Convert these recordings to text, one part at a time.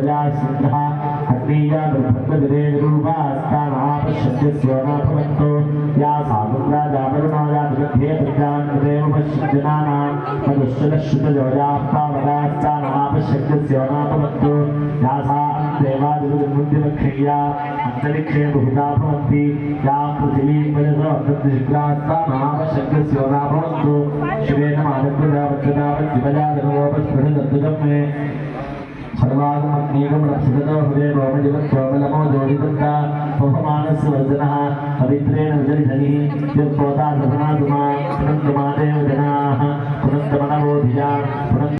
या सिंहः अग्नीया दुर्भद्रदिरे रूपास्तानापश्यस्योनाभवन्तो या साधुन्द्रा जागरणो या दुर्ध्ये प्रजान्देव पश्यजनानां मधुश्चलश्रुतयो या पावनास्तानापश्यस्योनाभवन्तो या सा देवादिवृद्धिमक्षय्या अन्तरिक्षे बहुधा भवन्ति या पृथिवीं वजसोऽग्निजिग्रास्तानापश्यस्योनाभवन्तो शिवेन मानकृदावच्चदावज्जिवजादनोपस्पृहदद्भुतं मे सर्वागमग्नीगं रक्षितो हृदे रोमजगत्रोमलमो जोडिदन्ता बहुमानस्य वर्जनः पवित्रेण विजलिधनिः यत्पोता सभनातुमा पुनन्तमादेव जनाः पुनन्तमनवोधिया पुनन्त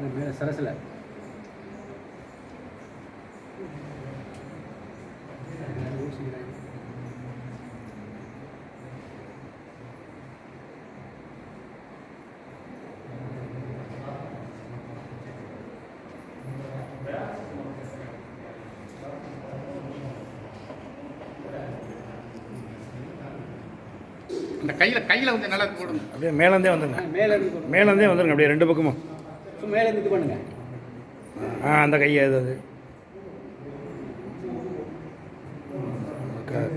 அந்த மேலே சரசில். இந்த கையில் கையில் வந்து நல்லா போடுங்க அப்படியே மேலேருந்தே வந்துருங்க. மேலே இருந்து மேலேருந்தே வந்துருங்க அப்படியே ரெண்டு பக்கமும். மேலே இருந்து இது பண்ணுங்க. ஆ அந்த கையை அது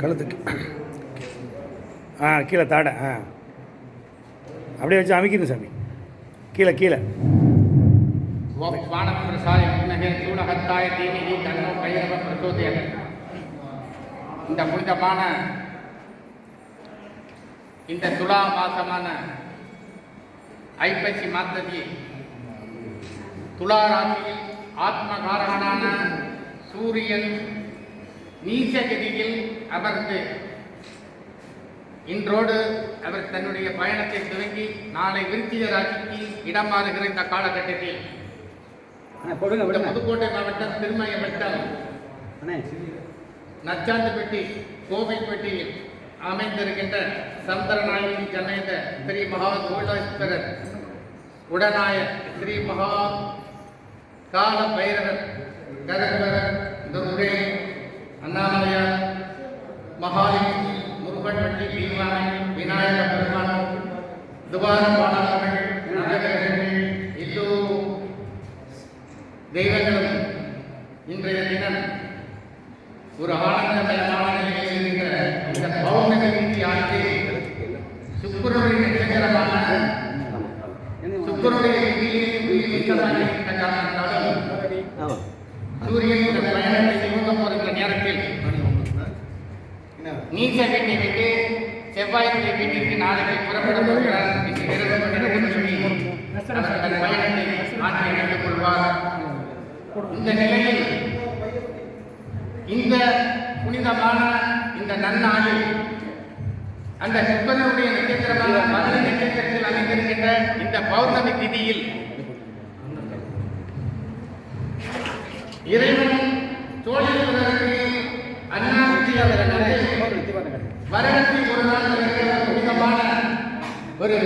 கழுத்துக்கு ஆ கீழே தாடை ஆ. அப்படியே வச்சு அமைக்கணும் சாமி. கீழே கீழே. இந்த புனிதமான இந்த துலா மாசமான ஐப்பசி மாதத்தில் துலா ராசியில் ஆத்மகாரகனான சூரியன் நீசகதியில் அமர்ந்து இன்றோடு அவர் தன்னுடைய பயணத்தை துவங்கி நாளை விருத்திய ராசிக்கு இடம் மாறுகிற இந்த காலகட்டத்தில். புதுக்கோட்டை மாவட்டம் திருமய வட்டம். நச்சாந்துப்பட்டி கோவில்பட்டியில் அமைந்திருக்கின்ற சந்திரநாயகி சமேத ஸ்ரீ மகா சோழேஸ்வரர் உடனாய ஸ்ரீ மகா கால பைரவர் கரகரன் துர்கை அண்ணாமலையார் மகாலிங்கி முருகன் வெட்டி பீமானை விநாயக பெருமானம் துவாரம் பாடல்கள் நாடகங்கள் எல்லோ தெய்வங்களும் இன்றைய தினம் ஒரு ஆனந்தமயமான நிலையில் இருக்கின்ற இந்த பௌர்ணமி ஆற்றில் சுக்கரவரின் நட்சத்திரமான சுக்கரவரின் உயிரிழந்த காரணத்தால் சூரியன் இந்த பயணத்தை துவங்க போகின்ற நேரத்தில் நீச்ச வீட்டை விட்டு செவ்வாயுடைய வீட்டிற்கு நாளைக்கு புறப்பட போகிறார் சொல்லி அவர் தன் பயணத்தை மாற்றி அமைத்துக் கொள்வார். இந்த நிலையில் இந்த புனிதமான இந்த நன்னாளில் அந்த சுக்கரனுடைய நட்சத்திரமான மதுரை நட்சத்திரத்தில் அமைந்திருக்கின்ற இந்த பௌர்ணமி திதியில் இறைவன் தோழிகளுக்கு அண்ணாச்சி அவர்கள் வருடத்தில் ஒரு நாள் நடக்கிற புனிதமான ஒரு